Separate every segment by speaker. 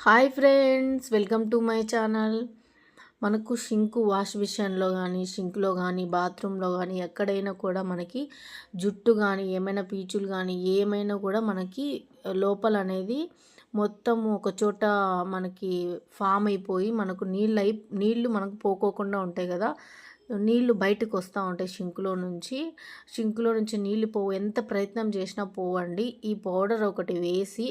Speaker 1: Hi friends welcome to my channel. మనకు sink wash విషయంలో కానీ షింక్లో కానీ బాత్రూంలో కానీ ఎక్కడైనా కూడా మనకి జుట్టు కానీ ఏమైనా పీచులు కానీ ఏమైనా కూడా మనకి లోపల అనేది మొత్తం ఒక చోట మనకి ఫామ్ అయిపోయి మనకు నీళ్ళు అయి నీళ్ళు మనకు పోకోకుండా ఉంటాయి కదా. నీళ్ళు బయటకు వస్తూ ఉంటాయి షింకులో నుంచి. షింకులో నుంచి నీళ్ళు పోవు. ఎంత ప్రయత్నం చేసినా పోవండి. ఈ పౌడర్ ఒకటి వేసి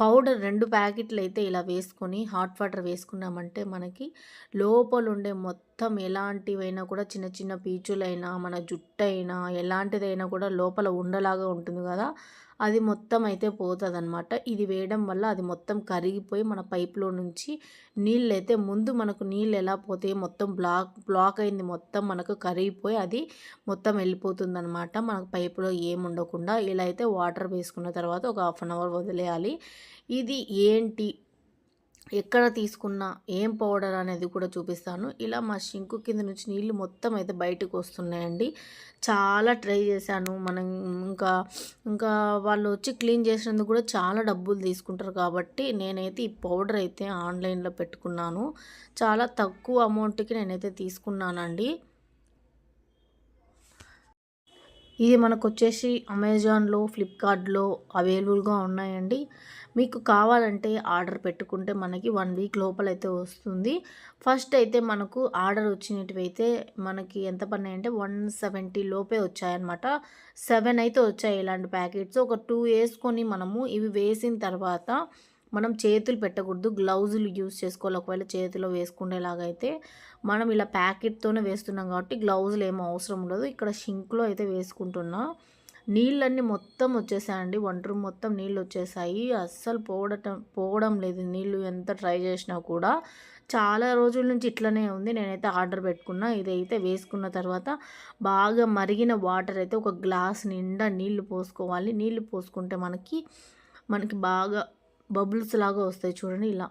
Speaker 1: పౌడర్ రెండు ప్యాకెట్లు అయితే ఇలా వేసుకొని హాట్ వాటర్ వేసుకున్నామంటే మనకి లోపల ఉండే మొత్తం ఎలాంటివైనా కూడా చిన్న చిన్న పీచులైనా మన జుట్టు అయినా ఎలాంటిదైనా కూడా లోపల ఉండలాగా ఉంటుంది కదా. అది మొత్తం అయితే పోతుంది అనమాట ఇది వేయడం వల్ల అది మొత్తం కరిగిపోయి మన పైప్లో నుంచి నీళ్ళు అయితే ముందు మనకు నీళ్ళు ఎలా పోతే మొత్తం బ్లాక్ బ్లాక్ అయింది మొత్తం మనకు కరిగిపోయి అది మొత్తం వెళ్ళిపోతుంది అనమాట మనకు పైపులో ఏం ఉండకుండా ఇలా అయితే వాటర్ వేసుకున్న తర్వాత ఒక హాఫ్ అన్ అవర్ వదిలేయాలి. ఇది ఏంటి? ఎక్కడ తీసుకున్న ఏం పౌడర్ అనేది కూడా చూపిస్తాను. ఇలా మా షింకు కింద నుంచి నీళ్ళు మొత్తం అయితే బయటకు వస్తున్నాయండి. చాలా ట్రై చేశాను. మనం ఇంకా ఇంకా వాళ్ళు వచ్చి క్లీన్ చేసినందుకు కూడా చాలా డబ్బులు తీసుకుంటారు కాబట్టి నేనైతే ఈ పౌడర్ అయితే ఆన్లైన్లో పెట్టుకున్నాను. చాలా తక్కువ అమౌంట్కి నేనైతే తీసుకున్నానండి. ఇది మనకు వచ్చేసి అమెజాన్లో ఫ్లిప్కార్ట్లో అవైలబుల్గా ఉన్నాయండి. మీకు కావాలంటే ఆర్డర్ పెట్టుకుంటే మనకి వన్ వీక్ లోపలైతే వస్తుంది. ఫస్ట్ అయితే మనకు ఆర్డర్ వచ్చినట్టువైతే మనకి ఎంత పన్నాయంటే వన్ సెవెంటీ లోపే వచ్చాయన్నమాట. సెవెన్ అయితే వచ్చాయి ఇలాంటి ప్యాకెట్స్. ఒక టూ వేసుకొని మనము ఇవి వేసిన తర్వాత మనం చేతులు పెట్టకూడదు గ్లౌజులు యూజ్ చేసుకోవాలి. ఒకవేళ చేతిలో వేసుకునేలాగైతే మనం ఇలా ప్యాకెట్తోనే వేస్తున్నాం కాబట్టి గ్లౌజులు ఏమో అవసరం ఉండదు. ఇక్కడ షింక్లో అయితే వేసుకుంటున్నా. నీళ్ళన్నీ మొత్తం వచ్చేసాయండి. వంట రూమ్ మొత్తం నీళ్ళు వచ్చేసాయి. అస్సలు పోవడటం పోవడం లేదు. నీళ్ళు ఎంత ట్రై చేసినా కూడా చాలా రోజుల నుంచి ఇట్లనే ఉంది. నేనైతే ఆర్డర్ పెట్టుకున్నా. ఇదైతే వేసుకున్న తర్వాత బాగా మరిగిన వాటర్ అయితే ఒక గ్లాస్ నిండా నీళ్ళు పోసుకోవాలి. నీళ్ళు పోసుకుంటే మనకి మనకి బాగా బబుల్స్ లాగా వస్తాయి చూడండి ఇలా.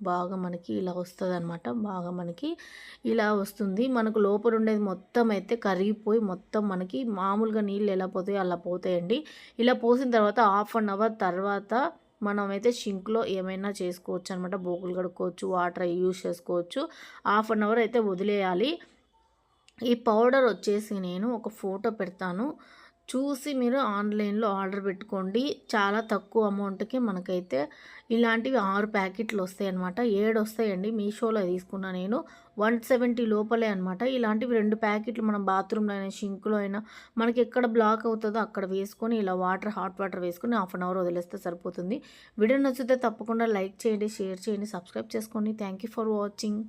Speaker 1: బాగా మనకి ఇలా వస్తుంది అనమాట బాగా మనకి ఇలా వస్తుంది. మనకు లోపల ఉండేది మొత్తం అయితే కరిగిపోయి మొత్తం మనకి మామూలుగా నీళ్ళు ఎలా పోతాయో అలా పోతాయండి. ఇలా పోసిన తర్వాత హాఫ్ అన్ అవర్ తర్వాత మనమైతే షింక్లో ఏమైనా చేసుకోవచ్చు అనమాట బోకులు కడుక్కోవచ్చు వాటర్ యూజ్ చేసుకోవచ్చు. హాఫ్ అన్ అవర్ అయితే వదిలేయాలి. ఈ పౌడర్ వచ్చేసి నేను ఒక ఫోటో పెడతాను. చూసి మీరు ఆన్లైన్లో ఆర్డర్ పెట్టుకోండి. చాలా తక్కువ అమౌంట్కి మనకైతే ఇలాంటివి ఆరు ప్యాకెట్లు వస్తాయి అనమాట ఏడు వస్తాయండి మీషోలో తీసుకున్నా నేను. వన్ సెవెంటీ లోపలే అనమాట ఇలాంటివి రెండు ప్యాకెట్లు మనం బాత్రూంలో అయినా షింక్లో అయినా మనకి ఎక్కడ బ్లాక్ అవుతుందో అక్కడ వేసుకొని ఇలా వాటర్ హాట్ వాటర్ వేసుకొని హాఫ్ అన్ అవర్ వదిలేస్తే సరిపోతుంది. వీడియో నచ్చితే తప్పకుండా లైక్ చేయండి షేర్ చేయండి సబ్స్క్రైబ్ చేసుకోండి. Thank for watching.